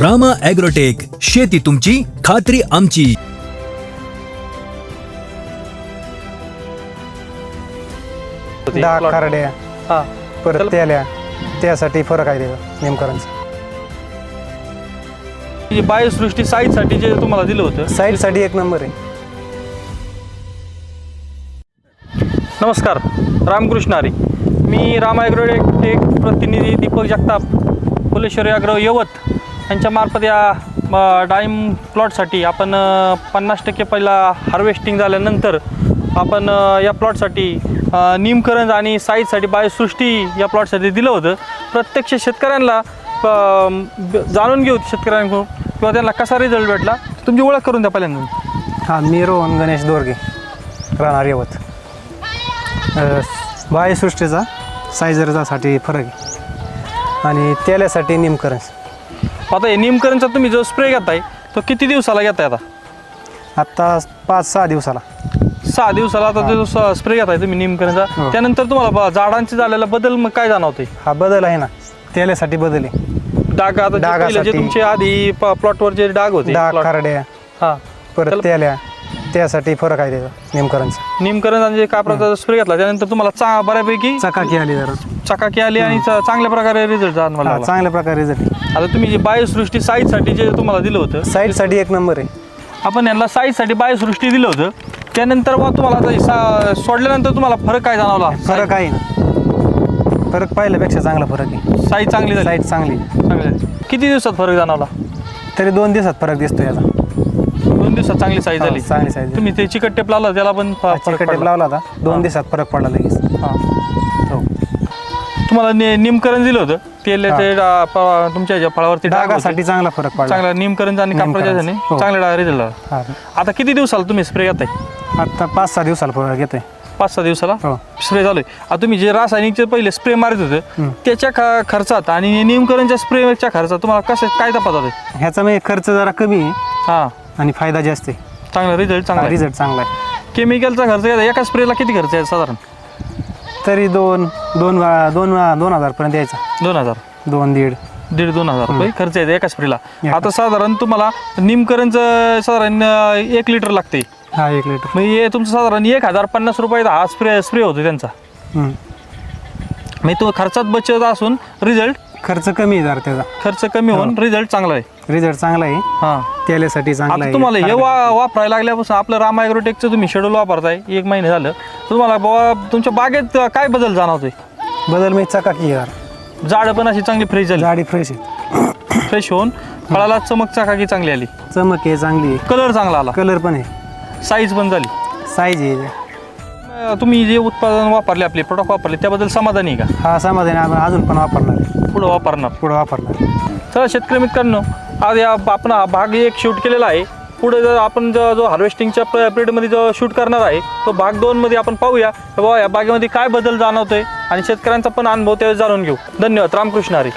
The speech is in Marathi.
रामा ॲग्रोटेक शेती तुमची खात्री आमची. डाग खारड्या हा. परत तेल्या त्यासाठी फरक आहे त्याचा नेमकरांचा. जी बायोसृष्टी साईजसाठी जे तुम्हाला दिलं होतं. साईडसाठी एक नंबर आहे. नमस्कार रामकृष्ण हरी मी राम ॲग्रो प्रतिनिधी दीपक जगताप फुलेश्वरी ॲग्रो यवत. यांच्यामार्फत या म, डाळिंब प्लॉटसाठी आपण पन्नास टक्के पहिला हार्वेस्टिंग झाल्यानंतर आपण या प्लॉटसाठी अ, निमकरंज आणि साईजसाठी बायोसृष्टी या प्लॉटसाठी दिलं होतं. प्रत्यक्ष शेतकऱ्यांना जाणून घेऊ शेतकऱ्यांकडून किंवा त्यांना कसा रिझल्ट भेटला तुमची ओळख करून द्या पहिल्यांदा. हां मी रोहन गणेश दोरगे राहणार यवत. बायोसृष्टीचा सायझरचासाठी फरक आहे. आणि तेल्यासाठी निमकरंज. आता हे निमकरणचा तुम्ही जो स्प्रे घेताय तो किती दिवसाला घेताय आता? आत्ता पाच सहा दिवसाला. सहा दिवसाला आता जो स्प्रे घेताय तुम्ही निमकरणचा हो. त्यानंतर तुम्हाला ब- झाडांचे झालेला बदल मग काय जाणवते हा बदल आहे ना. तेल्यासाठी बदल आहे. डाग आता जे पहिले जे डागासाठी. तुमचे आधी प्लॉटवर जे डाग होते डाग plot- खारड्या. हा. परत त्याला- तेल्या त्यासाठी फरक आहे त्याचा नेमकरांचा. निमकरण आणि जे कापराचा स्प्रे घेतला त्यानंतर तुम्हाला चा बऱ्यापैकी चकाकी आली जरा. चकाकी आली आणि च- चांगल्या प्रकारे रिझल्ट जाणवायला हा लागला. चांगल्या प्रकारे रिझल्ट आता तुम्ही जे बायोसृष्टी साईजसाठी जे तुम्हाला दिलं होतं साईडसाठी एक नंबर आहे. आपण यांना साईजसाठी बायोसृष्टी दिलं होतं. त्यानंतर मग तुम्हाला आता हे सा- सोडल्यानंतर तुम्हाला फरक काय जाणवला? फरक आहे ना. फरक पाहिल्यापेक्षा चांगला फरक आहे. साईज चांगली झाली. साईड चांगली. चांगली झाली. किती दिवसात फरक जाणवला? तरी दोन दिवसात फरक दिसतो याचा दोन दिवसात चांगली साईज हो, झाली चांगली झाली. तुम्ही ते चिकट टेप लावला त्याला पण फ- फरक चिकट पडला. लावला होता दोन दिवसात फरक पडला लगेच हा. हो तुम्हाला ने- निमकरण दिलं होतं तेलाचे डा- प- तुमच्या ह्याच्या फळावरती डाग होते. डागासाठी चांगला फरक पडला चांगला निमकरण आणि कापडाच्या. ह्याने हो. चांगला रिझल्ट आला हा. आता किती दिवसाला तुम्ही स्प्रे घेताय आता पाच सहा दिवसाला फरक येतोय पाच सहा दिवसाला हो स्प्रे झालोय आता तुम्ही जे रासायनिकचे पहिले स्प्रे मारत होते हम्म. त्याच्या ख- खर्चात आणि निमकरणच्या स्प्रेच्या खर्चात तुम्हाला कसं काय तपास होते ह्याचा म्हणजे खर्च जरा कमी आहे हां. आणि फायदा जास्त आहे. चांगला रिझल्ट चांगला आहे. रिझल्ट चांगला आहे. केमिकलचा खर्च घ्यायचा एका स्प्रेला किती खर्च आहे साधारण? तरी दोन दोन वा- दोन वा- दोन हजार पर्यंत यायचा. दोन हजार. दोन दीड. दीड दोन हजार रुपये खर्च येते एका स्प्रेला एका. आता साधारण तुम्हाला निमकरणचं साधारण अं, एक लिटर लागते हा एक लिटर मग हे तुमचं साधारण एक हजार पन्नास रुपये हा स्प्रे स्प्रे होतो त्यांचा. हम्म. मग तो खर्चात बचत असून रिझल्ट खर्च कमी आहे जरा त्याचा. खर्च कमी होऊन रिझल्ट चांगला आहे. रिझल्ट चांगला आहे. हां. तेल्यासाठी चांगला आता आहे. तुम्हाला हे वा वापरायला लागल्यापासून आपलं राम ॲग्रोटेकचं तुम्ही शेड्यूल वापरताय. एक महिने झालं. तुम्हाला बुवा तुमच्या बागेत काय बदल जाणवतोय? बदल मी चकाकी जरा. झाडं पण अशी चांगली फ्रेश झाली. जाडी फ्रेश आहे फ्रेश होऊन फळाला चमक चाकाकी चांगली आली. चमक आहे चांगली आहे. कलर चांगला आला. कलर पण आहे. साईज पण झाली. साईज आहे. तुम्ही जे उत्पादन वापरले आपले प्रोडक्ट वापरले त्याबद्दल समाधानी आहे हा समाधान आहे. आपण अजून पण वापरणार आहे. का पुढं वापरणार. पुढं वापरणार चला शेतकरी मित्रांनो आज या आपण हा भाग एक शूट केलेला आहे. पुढे जर आपण जो जो हार्वेस्टिंगच्या पिरियडमध्ये जो शूट करणार आहे तो भाग दोनमध्ये आपण पाहूया. की बाबा या बागेमध्ये काय बदल जाणवतोय आणि शेतकऱ्यांचा पण अनुभव त्यावेळेस जाणून घेऊ. धन्यवाद. रामकृष्ण हरी.